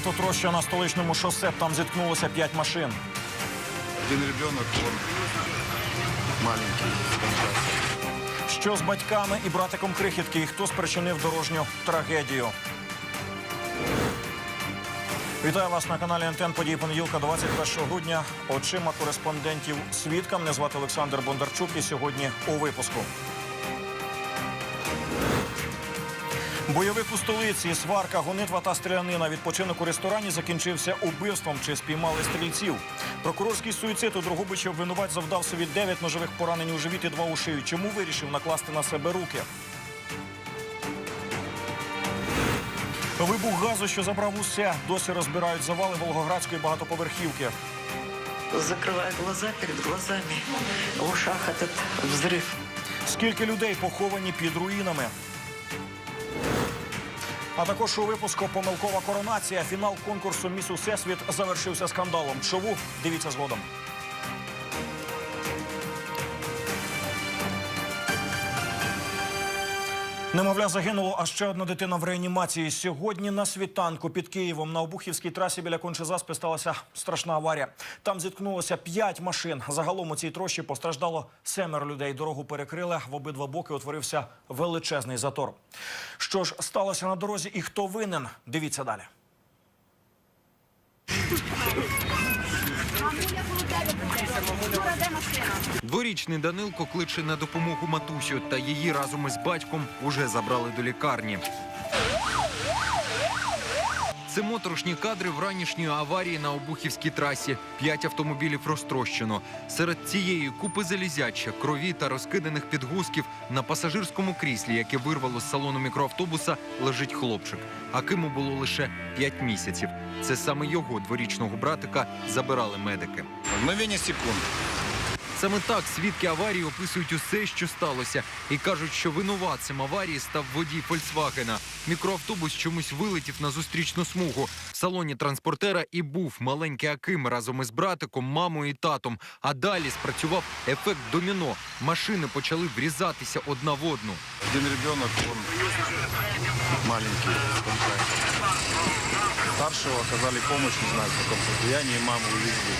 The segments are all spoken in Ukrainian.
Автотроща на столичному шосе. Там зіткнулося п'ять машин. Один ребенок, он маленький. Що з батьками і братиком крихітки, і хто спричинив дорожню трагедію? Вітаю вас на каналі Антен події понеділка, 21 грудня. Очима кореспондентів свідка. Мене звати Олександр Бондарчук. І сьогодні у випуску. Бойовик у столиці, сварка, гонитва та стрілянина. Відпочинок у ресторані закінчився убивством чи спіймали стрільців. Прокурорський суїцид у Дрогобичі обвинувач завдав собі 9 ножових поранень у живіт і два у шию. Чому вирішив накласти на себе руки? Вибух газу, що забрав усе. Досі розбирають завали Волгоградської багатоповерхівки. Закрывая глаза перед глазами, в ушах этот взрыв. Скільки людей поховані під руїнами? А також у випуску помилкова коронація. Фінал конкурсу Міс Усесвіт завершився скандалом. Чому? Дивіться згодом. Немовля загинуло, а ще одна дитина в реанімації. Сьогодні на світанку під Києвом на Обухівській трасі біля Кончезаспи сталася страшна аварія. Там зіткнулося п'ять машин. Загалом у цій трощі постраждало семеро людей. Дорогу перекрили. В обидва боки утворився величезний затор. Що ж сталося на дорозі і хто винен? Дивіться далі. Дворічний Данилко кличе на допомогу матусю, та її разом із батьком уже забрали до лікарні. Це моторошні кадри вранішньої аварії на Обухівській трасі. П'ять автомобілів розтрощено. Серед цієї купи залізяча, крові та розкиданих підгузків на пасажирському кріслі, яке вирвало з салону мікроавтобуса, лежить хлопчик. Акиму було лише п'ять місяців. Це саме його дворічного братика забирали медики. Мгновение секунд. Саме так свідки аварії описують усе, що сталося, і кажуть, що винуватцем аварії став водій Фольксвагена. Мікроавтобус чомусь вилетів на зустрічну смугу. В салоні транспортера і був маленький Аким разом із братиком, мамою і татом. А далі спрацював ефект доміно. Машини почали врізатися одна в одну. Один ребенок, он маленький. Старшего оказали помощь, не знаю, в каком состоянии, маму увезли.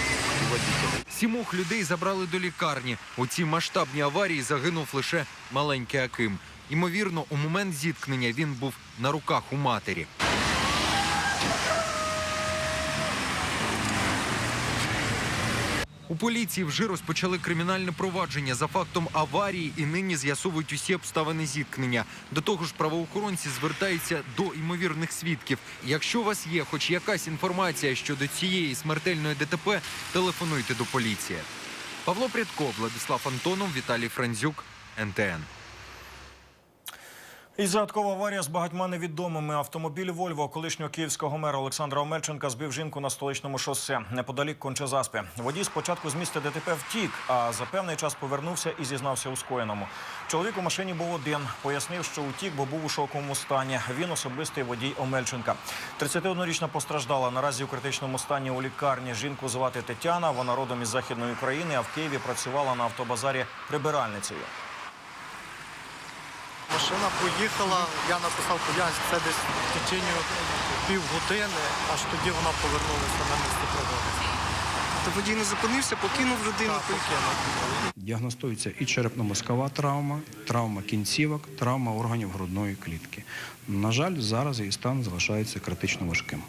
Сімох людей забрали до лікарні. У цій масштабній аварії загинув лише маленький Аким. Ймовірно, у момент зіткнення він був на руках у матері. У поліції вже розпочали кримінальне провадження за фактом аварії і нині з'ясовують усі обставини зіткнення. До того ж, правоохоронці звертаються до ймовірних свідків. Якщо у вас є хоч якась інформація щодо цієї смертельної ДТП, телефонуйте до поліції. Павло Прядко, Владислав Антонов, Віталій Франзюк, НТН. І загадкова аварія з багатьма невідомими. Автомобіль Вольво колишнього київського мера Олександра Омельченка збив жінку на столичному шосе неподалік Кончезаспи. Водій спочатку з місця ДТП втік, а за певний час повернувся і зізнався у скоєному. Чоловік у машині був один. Пояснив, що утік, бо був у шоковому стані. Він особистий водій Омельченка. 31-річна постраждала наразі у критичному стані у лікарні. Жінку звати Тетяна. Вона родом із західної України, а в Києві працювала на автобазарі прибиральницею. Машина поїхала, я написав пояснення, це десь в течение півгодини, аж тоді вона повернулася на місце пригоди. То водій не зупинився, покинув людину. Покинув. Діагностується і черепно-мозкова травма, травма кінцівок, травма органів грудної клітки. На жаль, зараз її стан залишається критично важким.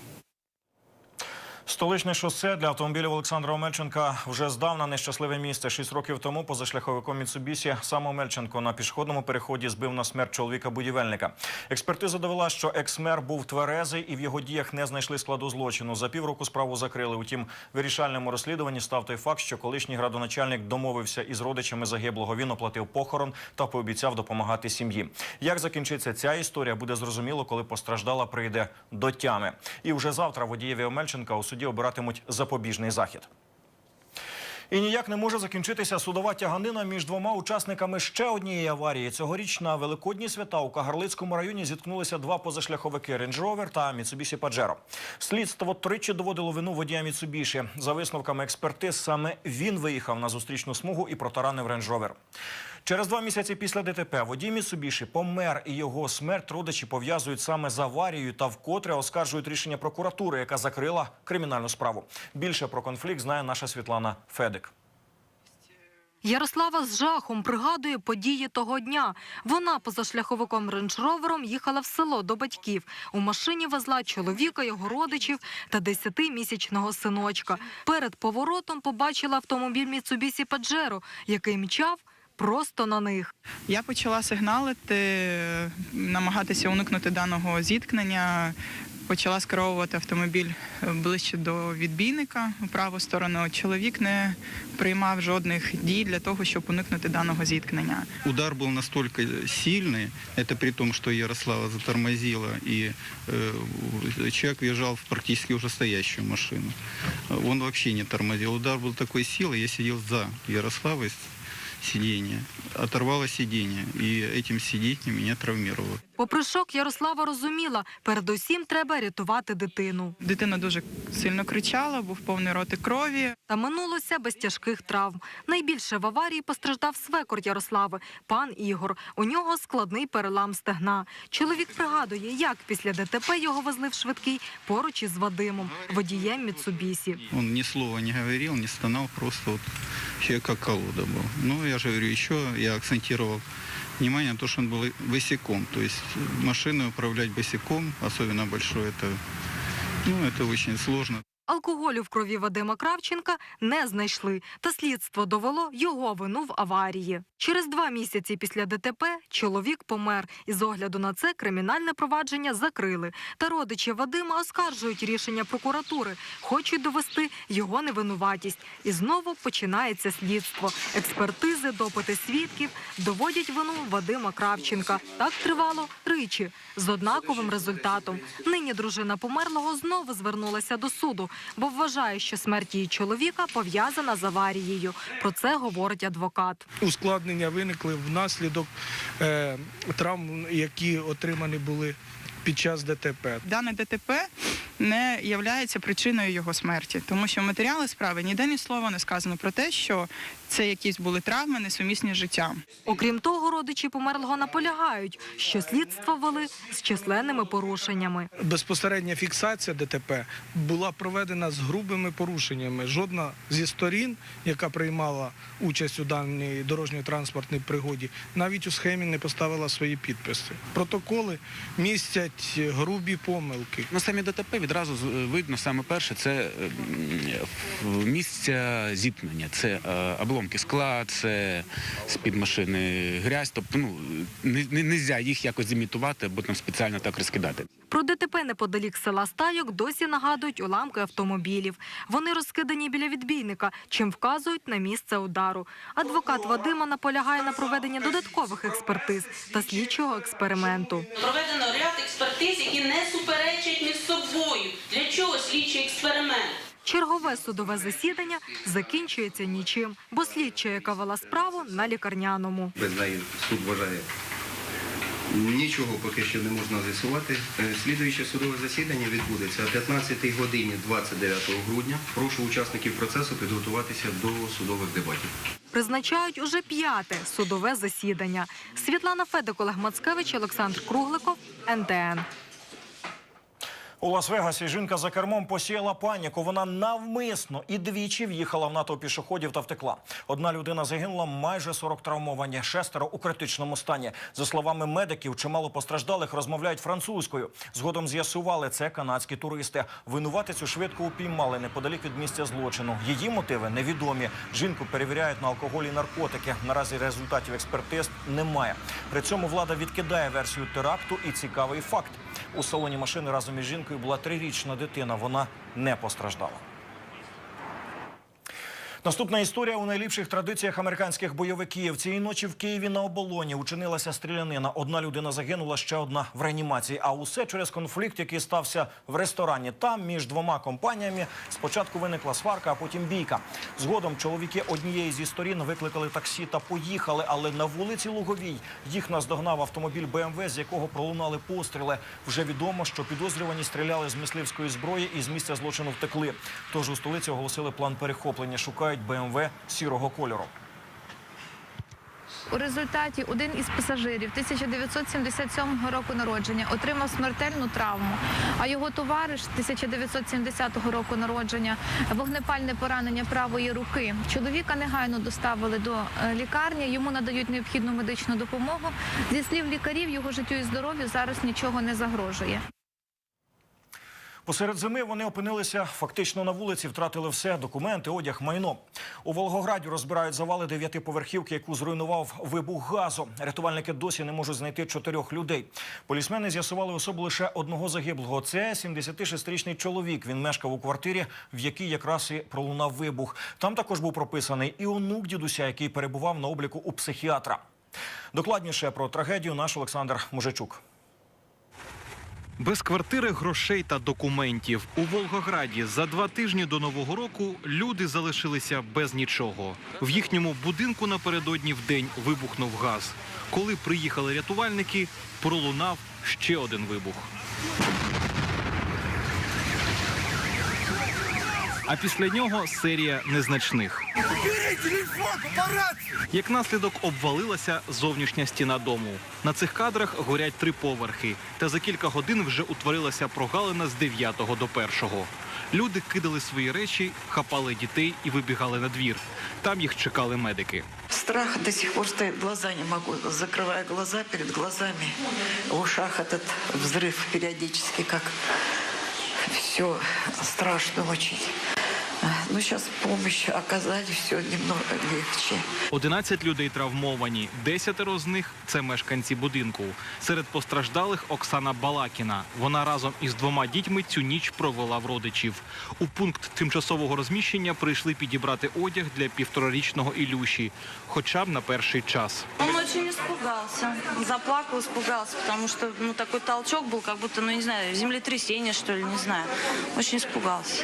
Столичне шосе для автомобілів Олександра Омельченка вже здавна нещасливе місце. Шість років тому позашляховиком Міцубісі сам Омельченко на пішохідному переході збив на смерть чоловіка-будівельника. Експертиза довела, що екс-мер був тверезий і в його діях не знайшли складу злочину. За півроку справу закрили. Утім, вирішальному розслідуванні став той факт, що колишній градоначальник домовився із родичами загиблого. Він оплатив похорон та пообіцяв допомагати сім'ї. Як закінчиться ця історія, буде зрозуміло, коли постраждала прийде до тями. І вже завтра водієві Омельченка у суді обиратимуть запобіжний захід. І ніяк не може закінчитися судова тяганина між двома учасниками ще однієї аварії. Цьогоріч на великодні свята у Кагарлицькому районі зіткнулися два позашляховики Range Rover та Mitsubishi Pajero. Слідство тричі доводило вину водія Mitsubishi. За висновками експертиз, саме він виїхав на зустрічну смугу і протаранив Range Rover. Через два місяці після ДТП водій Mitsubishi помер і його смерть родичі пов'язують саме з аварією та вкотре оскаржують рішення прокуратури, яка закрила кримінальну справу. Більше про конфлікт знає наша Світлана Федик. Ярослава з жахом пригадує події того дня. Вона позашляховиком рейндж-ровером їхала в село до батьків. У машині везла чоловіка, його родичів та 10-місячного синочка. Перед поворотом побачила автомобіль Mitsubishi Pajero, який мчав просто на них. Я почала сигналити, намагатися уникнути даного зіткнення. Почала скеровувати автомобіль е, ближче до відбійника у праву сторону. Чоловік не приймав жодних дій для того, щоб уникнути даного зіткнення. Удар был настолько сильный, это при том, что Ярослава затормозила, и э, человек въезжал в практически уже стоящую машину. Он вообще не тормозил. Удар был такой силы, я сидел за Ярославой с сиденья, оторвало сиденье, и этим сиденьем меня травмировало. Попри шок, Ярослава розуміла, передусім треба рятувати дитину. Дитина дуже сильно кричала, був повний роти крові. Та минулося без тяжких травм. Найбільше в аварії постраждав свекор Ярослави, пан Ігор. У нього складний перелам стегна. Чоловік пригадує, як після ДТП його везли в швидкий поруч із Вадимом, водієм Міцубісі. Он ни слова не говорил, не стонал, просто вот человек как колода был. Ну, я же говорю, еще я акцентировал внимание на то, что он был босиком. То есть машиной управлять босиком, особенно большой, это, ну, это очень сложно. Алкоголю в крові Вадима Кравченка не знайшли, та слідство довело його вину в аварії. Через два місяці після ДТП чоловік помер, і з огляду на це кримінальне провадження закрили. Та родичі Вадима оскаржують рішення прокуратури, хочуть довести його невинуватість. І знову починається слідство. Експертизи, допити свідків доводять вину Вадима Кравченка. Так тривало тричі з однаковим результатом. Нині дружина померлого знову звернулася до суду, бо вважає, що смерть її чоловіка пов'язана з аварією. Про це говорить адвокат. ускладнення виникли внаслідок е, травм, які отримані були під час ДТП. Дане ДТП не є причиною його смерті, тому що в матеріали справи ніде ні слова не сказано про те, що це якісь були травми, несумісні з життям. Окрім того, родичі померлого наполягають, що слідство вели з численними порушеннями. Безпосередня фіксація ДТП була проведена з грубими порушеннями. Жодна зі сторін, яка приймала участь у даній дорожньо-транспортній пригоді, навіть у схемі не поставила свої підписи. Протоколи містять грубі помилки. На самі ДТП відразу з- видно саме перше це місця зіткнення. Це е, обломки скла, це з-під машини грязь. Тобто ну, не, нельзя їх якось зімітувати або там спеціально так розкидати. Про ДТП неподалік села Стайок досі нагадують уламки автомобілів. Вони розкидані біля відбійника, чим вказують на місце удару. Адвокат Вадима наполягає на проведенні додаткових експертиз та слідчого експерименту. Проведено ряд експертиз, які не суперечать між собою. Для чого слідчий експеримент? Чергове судове засідання закінчується нічим, бо слідча, яка вела справу, на лікарняному. Без неї суд вважає. Нічого поки що не можна з'ясувати. Е, Слідуюче судове засідання відбудеться о 15 годині 29 грудня. Прошу учасників процесу підготуватися до судових дебатів. Призначають уже п'яте судове засідання. Світлана Федик, Олег Мацкевич, Олександр Кругликов, НТН. У Лас-Вегасі жінка за кермом посіяла паніку. Вона навмисно і двічі в'їхала в НАТО пішоходів та втекла. Одна людина загинула, майже 40 травмовані, шестеро у критичному стані. За словами медиків, чимало постраждалих розмовляють французькою. Згодом з'ясували, це канадські туристи. Винуватицю швидко упіймали неподалік від місця злочину. Її мотиви невідомі. Жінку перевіряють на алкоголь і наркотики. Наразі результатів експертиз немає. При цьому влада відкидає версію теракту і цікавий факт. У салоні машини разом із жінкою була трирічна дитина. Вона не постраждала. Наступна історія у найліпших традиціях американських бойовиків. Цієї ночі в Києві на оболоні учинилася стрілянина. Одна людина загинула, ще одна в реанімації. А усе через конфлікт, який стався в ресторані. Там між двома компаніями спочатку виникла сварка, а потім бійка. Згодом чоловіки однієї зі сторін викликали таксі та поїхали. Але на вулиці Луговій їх наздогнав автомобіль БМВ, з якого пролунали постріли. Вже відомо, що підозрювані стріляли з мисливської зброї і з місця злочину втекли. Тож у столиці оголосили план перехоплення. Шукають БМВ сірого кольору. У результаті один із пасажирів 1977 року народження отримав смертельну травму, а його товариш 1970 року народження вогнепальне поранення правої руки. Чоловіка негайно доставили до е, лікарні. Йому надають необхідну медичну допомогу. Зі слів лікарів, його життю і здоров'ю зараз нічого не загрожує. Посеред зими вони опинилися фактично на вулиці, втратили все: документи, одяг, майно. У Волгограді розбирають завали дев'ятиповерхівки, яку зруйнував вибух газу. Рятувальники досі не можуть знайти чотирьох людей. Полісмени з'ясували особу лише одного загиблого. Це 76-річний чоловік. Він мешкав у квартирі, в якій якраз і пролунав вибух. Там також був прописаний і онук дідуся, який перебував на обліку у психіатра. Докладніше про трагедію наш Олександр Мужичук. Без квартири, грошей та документів у Волгограді за два тижні до нового року люди залишилися без нічого. В їхньому будинку напередодні в день вибухнув газ. Коли приїхали рятувальники, пролунав ще один вибух. А після нього серія незначних. Як наслідок обвалилася зовнішня стіна дому. На цих кадрах горять три поверхи, та за кілька годин вже утворилася прогалина з 9 до 1. Люди кидали свої речі, хапали дітей і вибігали на двір. Там їх чекали медики. Страх до сих пор стоит, глаза не могу. Закрываю глаза, перед глазами в ушах этот взрыв периодически, как все страшно очень. Ну, сейчас помощь оказали, все немного легче. 11 людей травмовані, 10 з них це мешканці будинку. Серед постраждалих Оксана Балакіна. Вона разом із двома дітьми цю ніч провела в родичів. У пункт тимчасового розміщення прийшли підібрати одяг для півторарічного Ілюші, хоча б на перший час. Он очень испугался. Заплакал, испугался, потому что ну, такой толчок был, как будто, ну не знаю, землетрясение, что ли, не знаю. Очень испугался.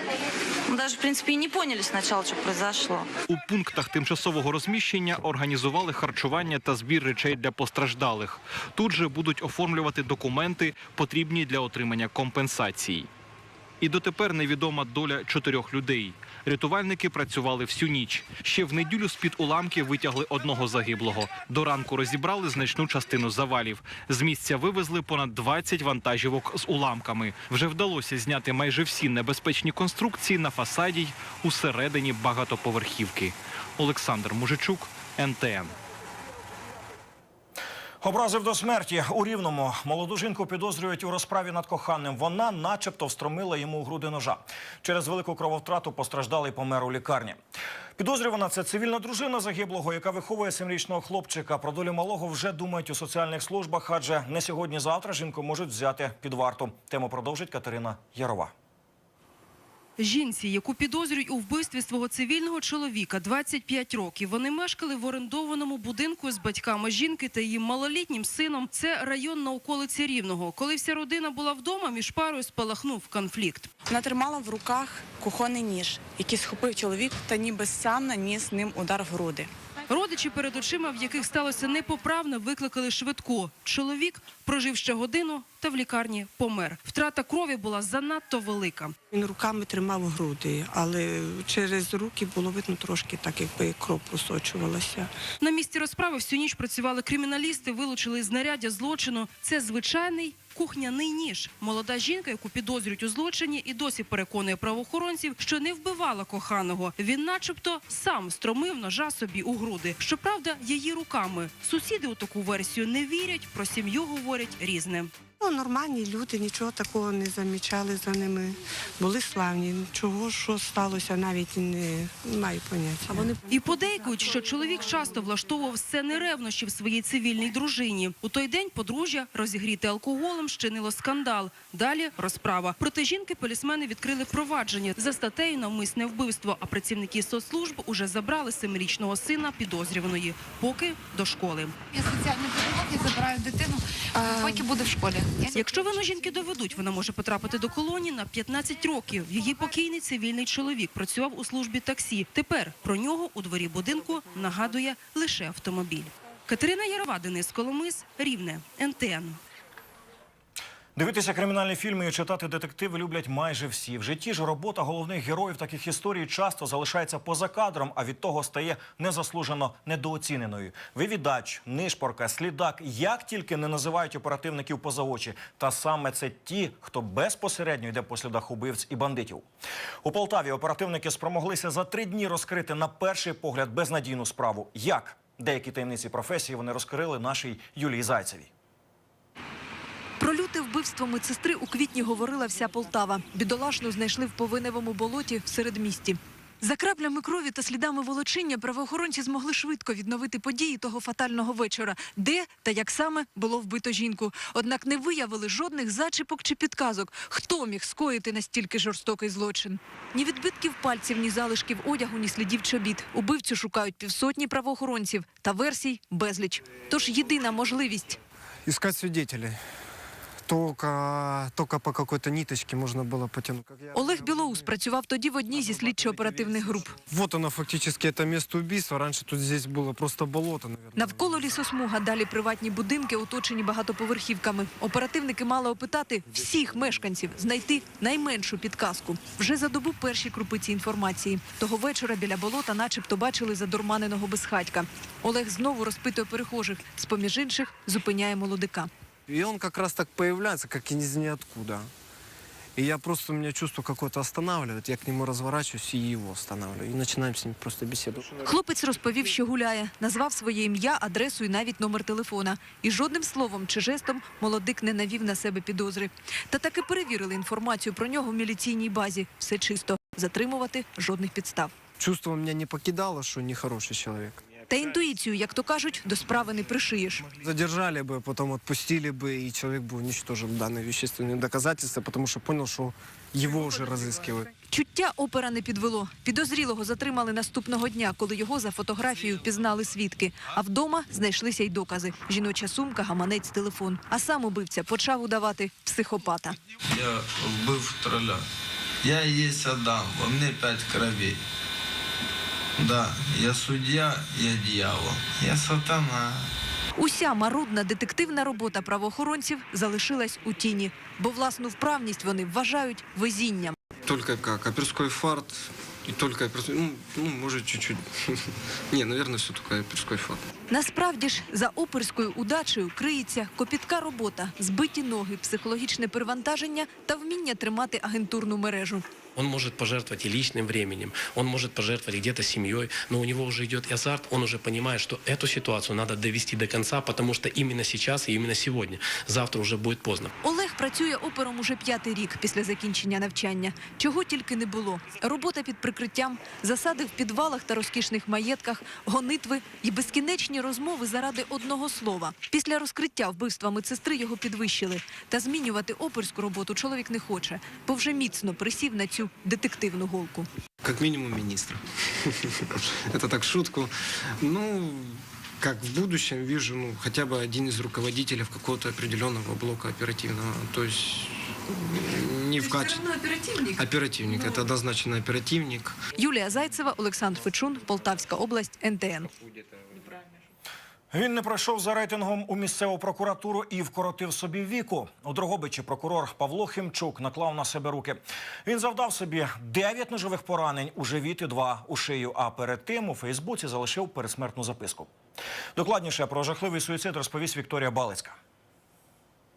Мы даже, в принципе, и не поняли сначала, что произошло. У пунктах тимчасового розміщення організували харчування та збір речей для постраждалих. Тут же будуть оформлювати документи, потрібні для отримання компенсацій. І дотепер невідома доля чотирьох людей. Рятувальники працювали всю ніч. Ще в неділю з-під уламки витягли одного загиблого. До ранку розібрали значну частину завалів. З місця вивезли понад 20 вантажівок з уламками. Вже вдалося зняти майже всі небезпечні конструкції на фасаді й усередині багатоповерхівки. Олександр Мужичук, НТН. Образив до смерті у рівному. Молоду жінку підозрюють у розправі над коханим. Вона, начебто, встромила йому у груди ножа. Через велику крововтрату постраждалий помер у лікарні. Підозрювана це цивільна дружина загиблого, яка виховує семирічного хлопчика. Про долю малого вже думають у соціальних службах, адже не сьогодні-завтра жінку можуть взяти під варту. Тему продовжить Катерина Ярова. Жінці, яку підозрюють у вбивстві свого цивільного чоловіка, 25 років. Вони мешкали в орендованому будинку з батьками жінки та її малолітнім сином. Це район на околиці Рівного. Коли вся родина була вдома, між парою спалахнув конфлікт. Вона тримала в руках кухонний ніж, який схопив чоловік та ніби сам наніс ним удар в груди. Родичі перед очима, в яких сталося непоправне, викликали швидку. Чоловік прожив ще годину та в лікарні помер. Втрата крові була занадто велика. Він руками тримав груди, але через руки було видно трошки так, якби кров просочувалася. На місці розправи всю ніч працювали криміналісти, вилучили знаряддя злочину. Це звичайний кухняний ніж. Молода жінка, яку підозрюють у злочині, і досі переконує правоохоронців, що не вбивала коханого. Він, начебто, сам стромив ножа собі у груди. Щоправда, її руками. Сусіди у таку версію не вірять. Про сім'ю говорять різне. Ну, нормальні люди, нічого такого не замічали за ними. Були славні. Чого, що сталося, навіть не, маю поняття. А вони І подейкують, що чоловік часто влаштовував сцени ревнощів своїй цивільній дружині. У той день подружжя, розігріте алкоголем, щинило скандал. Далі розправа. Проти жінки полісмени відкрили провадження за статтею навмисне вбивство. А працівники соцслужб уже забрали семирічного сина підозрюваної, поки до школи. Я я забираю дитину, поки буде в школі. Якщо вину жінки доведуть, вона може потрапити до колонії на 15 років. Її покійний цивільний чоловік працював у службі таксі. Тепер про нього у дворі будинку нагадує лише автомобіль. Катерина Ярова, Денис Коломис, Рівне, НТН. Дивитися кримінальні фільми і читати детективи люблять майже всі. В житті ж робота головних героїв таких історій часто залишається поза кадром, а від того стає незаслужено недооціненою. Вивідач, нишпорка, слідак, як тільки не називають оперативників поза очі. Та саме це ті, хто безпосередньо йде по слідах убивць і бандитів. У Полтаві оперативники спромоглися за три дні розкрити на перший погляд безнадійну справу. Як деякі таємниці професії вони розкрили нашій Юлії Зайцевій. Вбивство медсестри у квітні говорила вся Полтава. Бідолашну знайшли в повиневому болоті в середмісті. За краплями крові та слідами волочиння правоохоронці змогли швидко відновити події того фатального вечора, де та як саме було вбито жінку. Однак не виявили жодних зачіпок чи підказок, хто міг скоїти настільки жорстокий злочин. Ні відбитків пальців, ні залишків одягу, ні слідів чобіт. Убивцю шукають півсотні правоохоронців та версій безліч. Тож єдина можливість искать свидетелей. Только, только по какой-то ниточке можно было потянуть. Как я- Олег Білоус працював тоді в одній зі слідчо-оперативних груп. Вот оно фактически, это место убийства. Раньше тут здесь было просто болото, наверное. Навколо лісосмуга, далі приватні будинки, оточені багатоповерхівками. Оперативники мали опитати всіх мешканців, знайти найменшу підказку. Вже за добу перші крупиці інформації. Того вечора біля болота начебто бачили задурманеного безхатька. Олег знову розпитує перехожих. З-поміж інших зупиняє молодика. И он как раз так появляется, как из ниоткуда. И я просто, у меня чувство какое-то останавливает. Я к нему разворачиваюсь и его останавливаю. И начинаем с ним просто беседу. Хлопець розповів, що гуляє, назвав своє ім'я, адресу і навіть номер телефона. І жодним словом чи жестом молодик не навів на себе підозри. Та таки перевірили інформацію про нього в міліційній базі. Все чисто. Затримувати жодних підстав. Чувство меня не покидало, что нехороший человек. Та інтуїцію, як то кажуть, до справи не пришиєш. Задержали бы, потом отпустили бы, и человек бы уничтожил данные вещественные доказательства, потому что понял, что его уже разыскивают. Чуття опера не підвело. Підозрілого затримали наступного дня, коли його за фотографією впізнали свідки. А вдома знайшлися й докази: жіноча сумка, гаманець, телефон. А сам убивця почав удавати психопата. Я вбив троля. Я і є Адам, во мне п'ять кровей. Да, я суддя, я дьявол, я сатана. Уся марудна детективна робота правоохоронців залишилась у тіні, бо власну вправність вони вважають везінням. Только как оперской фарт, и только оперской, ну, ну, может, чуть-чуть. Не, наверное, все только оперской фарт. Насправді ж за оперською удачею криється копітка робота, збиті ноги, психологічне перевантаження та вміння тримати агентурну мережу. Он может пожертвовать и личным временем, он может пожертвовать где-то семьей, но у него уже идет азарт, он уже понимает, что эту ситуацию надо довести до конца, потому что именно сейчас и именно сегодня. Завтра уже будет поздно. Олег працює опером уже п'ятий рік після закінчення навчання. Чого тільки не було: робота під прикриттям, засади в підвалах та розкішних маєтках, гонитви і безкінечні розмови заради одного слова. Після розкриття вбивства медсестри його підвищили. Та змінювати оперську роботу чоловік не хоче, бо вже міцно присів на цю детективну голку. Как минимум министра. Это так в шутку. Ну, как в будущем вижу, ну, хотя бы один из руководителей какого-то определенного блока оперативного. То есть м, не в качестве... оперативник? Оперативник, это однозначно оперативник. Юлія Зайцева, Олександр Фечун, Полтавська область, НТН. Він не пройшов за рейтингом у місцеву прокуратуру і вкоротив собі віку. У Дрогобичі прокурор Павло Химчук наклав на себе руки. Він завдав собі 9 ножових поранень у живіт і 2 у шию. А перед тим у Фейсбуці залишив пересмертну записку. Докладніше про жахливий суїцид розповість Вікторія Балицька.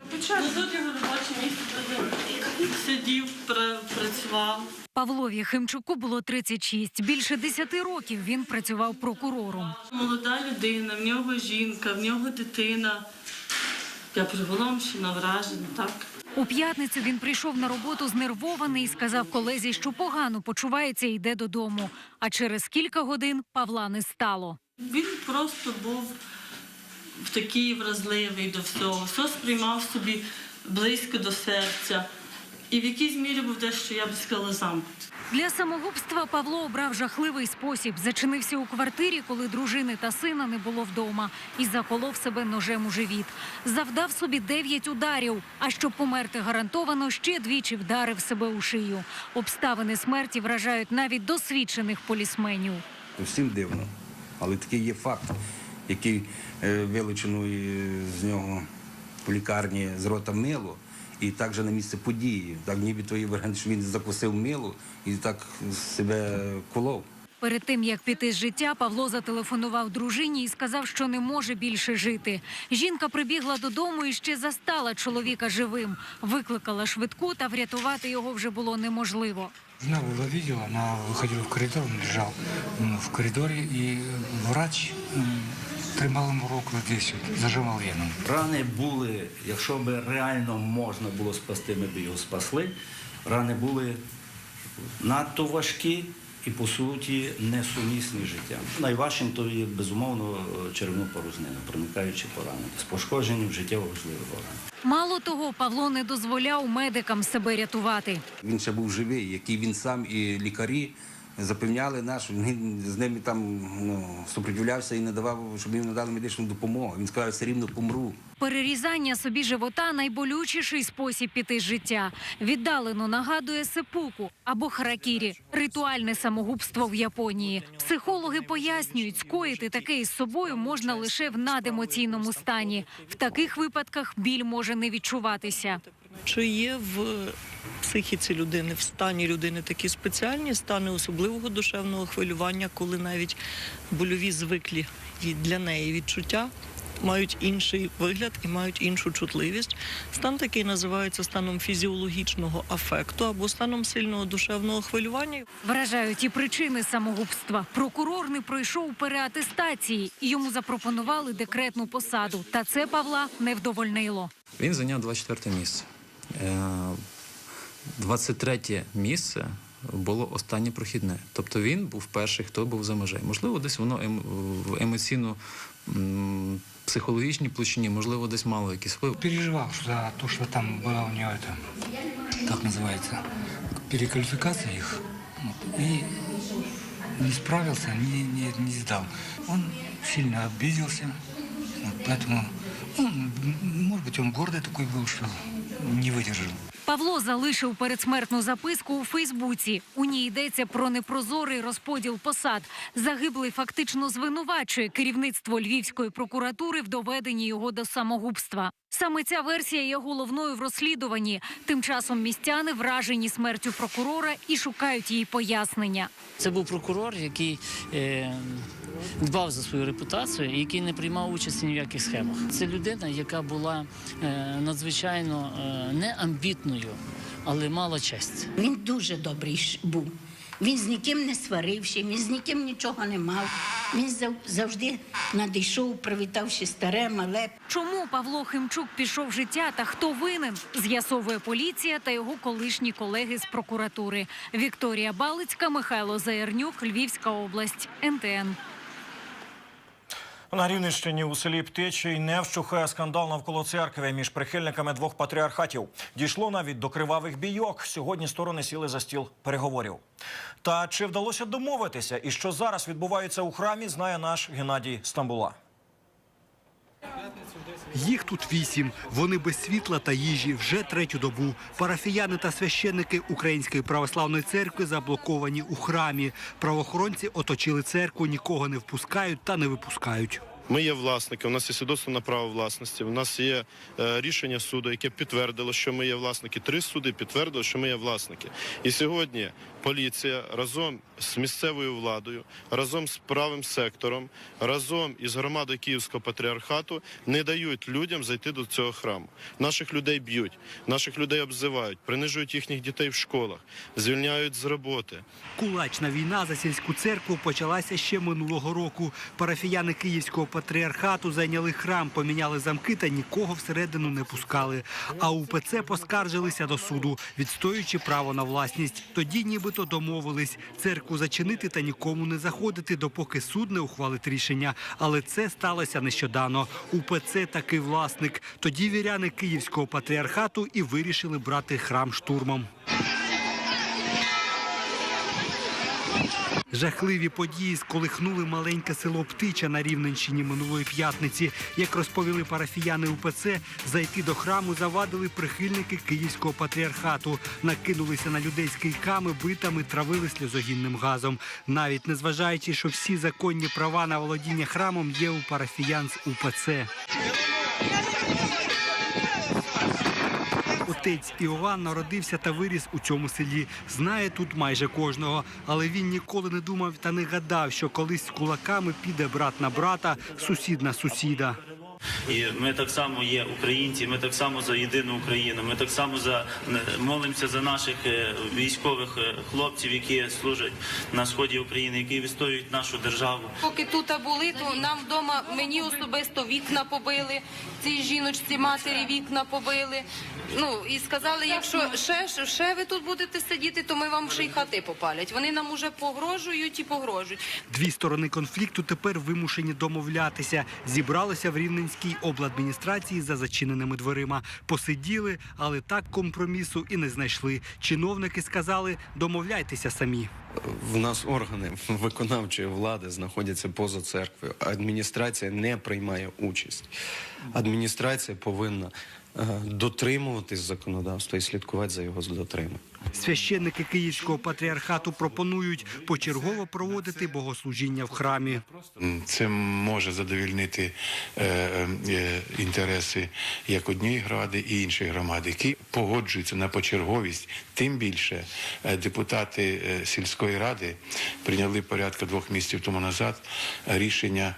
Ну тут його робоче місце сидів, працював. Павлові Химчуку було 36. Більше 10 років він працював прокурором. Молода людина, в нього жінка, в нього дитина. Я приголомшена, вражена, так. У п'ятницю він прийшов на роботу знервований і сказав колезі, що погано почувається і йде додому. А через кілька годин Павла не стало. Він просто був такий вразливий до всього, все сприймав собі близько до серця. І в якійсь мірі був дещо, я би сказала, замкнутий. Для самогубства Павло обрав жахливий спосіб. Зачинився у квартирі, коли дружини та сина не було вдома, і заколов себе ножем у живіт. Завдав собі дев'ять ударів. А щоб померти гарантовано, ще двічі вдарив себе у шию. Обставини смерті вражають навіть досвідчених полісменів. Всім дивно. Але такий є факт, який е, вилучено з нього в лікарні з рота мило, і також на місце події. Так ніби той варіант, що він закусив мило і так себе колов. Перед тим як піти з життя, Павло зателефонував дружині і сказав, що не може більше жити. Жінка прибігла додому і ще застала чоловіка живим. Викликала швидку, та врятувати його вже було неможливо. Жена была видео, она выходила в коридор, он лежал в коридоре, и врач ему руку здесь, от, вену. Рани були, якщо б реально можна було спасти, ми б його спасли. Рани були надто важкі і, по суті, несумісні з життям. Найважчим то є, безумовно, черевну порожнину, проникаючи поранення, з пошкодженням життєво важливих органів. Мало того, Павло не дозволяв медикам себе рятувати. Він ще був живий, який він сам і лікарі запевняли що він з ними там ну, супротивлявся і не давав, щоб їм надали медичну допомогу. Він сказав, все рівно помру. Перерізання собі живота найболючіший спосіб піти з життя. Віддалено нагадує сепуку або харакірі ритуальне самогубство в Японії. Психологи пояснюють, скоїти таке із собою можна лише в надемоційному стані. В таких випадках біль може не відчуватися. Чи є в психіці людини, в стані людини такі спеціальні стани особливого душевного хвилювання, коли навіть больові звиклі для неї відчуття мають інший вигляд і мають іншу чутливість. Стан такий називається станом фізіологічного афекту або станом сильного душевного хвилювання. Вражають і причини самогубства. Прокурор не пройшов переатестації і йому запропонували декретну посаду. Та це Павла не вдовольнило. Він зайняв 24 місце. Е, 23 місце було останнє прохідне. Тобто він був перший, хто був за межею. Можливо, десь воно ем- в емоційно м, психологічній площині, можливо, десь мало якийсь вплив. Переживал за то, что там была у него это, как называется, переквалификация их. Вот, и не справился, не, не, не сдал. Он сильно обиделся, вот, поэтому, ну, м, может быть, он гордый такой был, что не выдержал. Павло залишив передсмертну записку у Фейсбуці. У ній йдеться про непрозорий розподіл посад. Загиблий фактично звинувачує керівництво Львівської прокуратури в доведенні його до самогубства. Саме ця версія є головною в розслідуванні. Тим часом містяни вражені смертю прокурора і шукають їй пояснення. Це був прокурор, який е, дбав за свою репутацію і який не приймав участі ні в яких схемах. Це людина, яка була е, надзвичайно е, не амбітною, але мала честь. Він дуже добрий був. Він з ніким не сварився, він з ніким нічого не мав. Він зав- завжди надійшов, привітавши старе, мале. Чому Павло Химчук пішов життя та хто винен? З'ясовує поліція та його колишні колеги з прокуратури. Вікторія Балицька, Михайло Заєрнюк, Львівська область, НТН. На Рівненщині у селі Птичий не вщухає скандал навколо церкви між прихильниками двох патріархатів. Дійшло навіть до кривавих бійок. Сьогодні сторони сіли за стіл переговорів. Та чи вдалося домовитися і що зараз відбувається у храмі, знає наш Геннадій Стамбула. Їх тут вісім. Вони без світла та їжі вже третю добу. Парафіяни та священники Української православної церкви заблоковані у храмі. Правоохоронці оточили церкву, нікого не впускають та не випускають. Ми є власники, у нас є свідоцтво на право власності. У нас є е, рішення суду, яке підтвердило, що ми є власники. Три суди підтвердили, що ми є власники. І сьогодні поліція разом з місцевою владою, разом з правим сектором, разом із громадою Київського патріархату не дають людям зайти до цього храму. Наших людей б'ють, наших людей обзивають, принижують їхніх дітей в школах, звільняють з роботи. Кулачна війна за сільську церкву почалася ще минулого року. Парафіяни Київського патріархату зайняли храм, поміняли замки та нікого всередину не пускали. А УПЦ поскаржилися до суду, відстоюючи право на власність. Тоді нібито домовились церкву зачинити та нікому не заходити, допоки суд не ухвалить рішення. Але це сталося нещодавно. УПЦ таки власник. Тоді віряни Київського патріархату і вирішили брати храм штурмом. Жахливі події сколихнули маленьке село Птича на Рівненщині минулої п'ятниці. Як розповіли парафіяни УПЦ, зайти до храму завадили прихильники Київського патріархату. Накинулися на людей з кийками, битами, травили сльозогінним газом. Навіть незважаючи, що всі законні права на володіння храмом є у парафіян з УПЦ. Отець Іоанн народився та виріс у цьому селі. Знає тут майже кожного, але він ніколи не думав та не гадав, що колись з кулаками піде брат на брата, сусід на сусіда. І ми так само є українці. Ми так само за єдину Україну. Ми так само за молимося за наших е, військових е, хлопців, які служать на сході України, які відстоюють нашу державу. Поки тут були, то нам вдома мені особисто вікна побили. Цій жіночці матері вікна побили. Ну і сказали, якщо ще, ще ви тут будете сидіти, то ми вам ще й хати попалять. Вони нам уже погрожують і погрожують. Дві сторони конфлікту тепер вимушені домовлятися. Зібралися в Рівненській обладміністрації за зачиненими дверима. Посиділи, але так компромісу і не знайшли. Чиновники сказали, домовляйтеся самі. В нас органи виконавчої влади знаходяться поза церквою. Адміністрація не приймає участь. Адміністрація повинна е, дотримуватись законодавства і слідкувати за його дотриманням. Священники Київського патріархату пропонують почергово проводити богослужіння в храмі. Це може задовільнити е, е, інтереси як однієї громади і іншої громади, які погоджуються на почерговість. Тим більше е, депутати е, сільської ради прийняли порядка двох місяців тому назад рішення.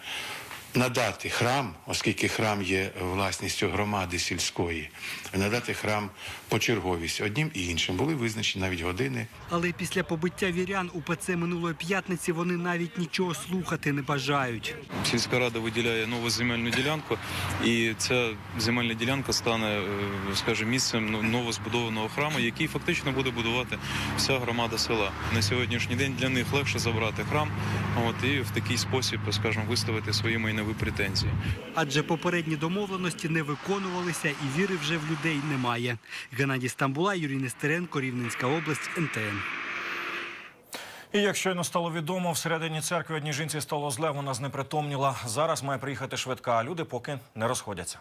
Надати храм, оскільки храм є власністю громади сільської, надати храм почерговість одним і іншим. Були визначені навіть години. Але після побиття вірян УПЦ минулої п'ятниці вони навіть нічого слухати не бажають. Сільська рада виділяє нову земельну ділянку, і ця земельна ділянка стане, е, скажімо, місцем ну, новозбудованого храму, який фактично буде будувати вся громада села. На сьогоднішній день для них легше забрати храм, от і в такий спосіб, скажімо, виставити свої майнові претензії. Адже попередні домовленості не виконувалися і віри вже в людей немає. Геннадій Стамбула, Юрій Нестеренко, Рівненська область, НТН. І як щойно стало відомо, всередині церкви одній жінці стало зле, вона знепритомніла. Зараз має приїхати швидка, а люди поки не розходяться.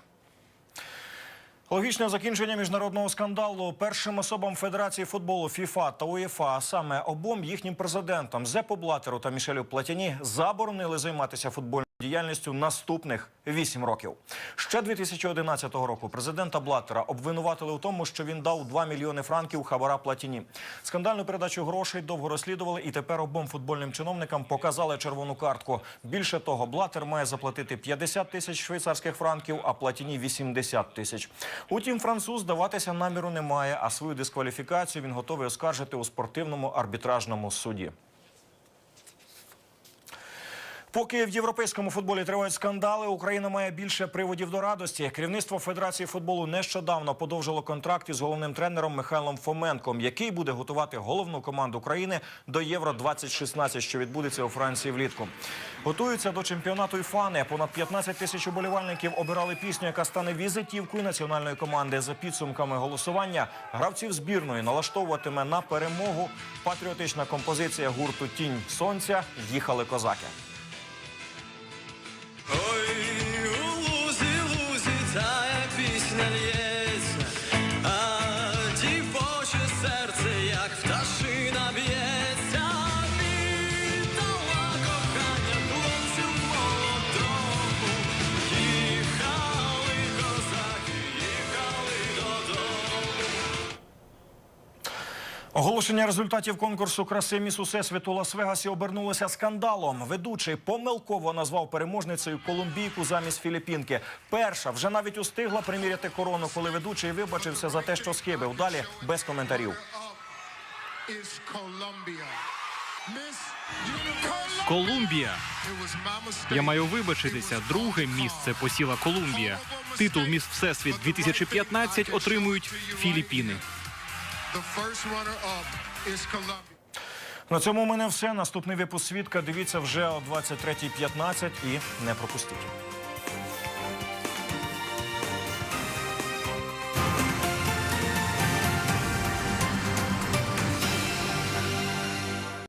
Логічне закінчення міжнародного скандалу першим особам Федерації футболу ФІФА та УЄФА, а саме обом їхнім президентам Зепу Блатеру та Мішелю Платіні, заборонили займатися футбольною діяльністю наступних вісім років. Ще 2011 року президента Блаттера обвинуватили у тому, що він дав 2 мільйони франків хабара Платіні. Скандальну передачу грошей довго розслідували, і тепер обом футбольним чиновникам показали червону картку. Більше того, Блаттер має заплатити 50 тисяч швейцарських франків, а Платіні 80 тисяч. Утім, француз здаватися наміру не має, а свою дискваліфікацію він готовий оскаржити у спортивному арбітражному суді. Поки в європейському футболі тривають скандали, Україна має більше приводів до радості. Керівництво Федерації футболу нещодавно подовжило контракт із головним тренером Михайлом Фоменком, який буде готувати головну команду країни до Євро 2016 що відбудеться у Франції влітку. Готуються до чемпіонату і фани. Понад 15 тисяч уболівальників обирали пісню, яка стане візитівкою національної команди. За підсумками голосування гравців збірної налаштовуватиме на перемогу патріотична композиція гурту Тінь сонця. Їхали козаки. Oh. Оголошення результатів конкурсу краси Міс Усесвіту Лас-Вегасі обернулося скандалом. Ведучий помилково назвав переможницею колумбійку замість філіппінки. Перша вже навіть устигла приміряти корону, коли ведучий вибачився за те, що схибив. Далі без коментарів. Колумбія. Я маю вибачитися. Друге місце посіла Колумбія. Титул Міс Всесвіт 2015 отримують Філіппіни. На цьому у мене все. Наступний випуск свідка. Дивіться вже о 23.15 і не пропустіть.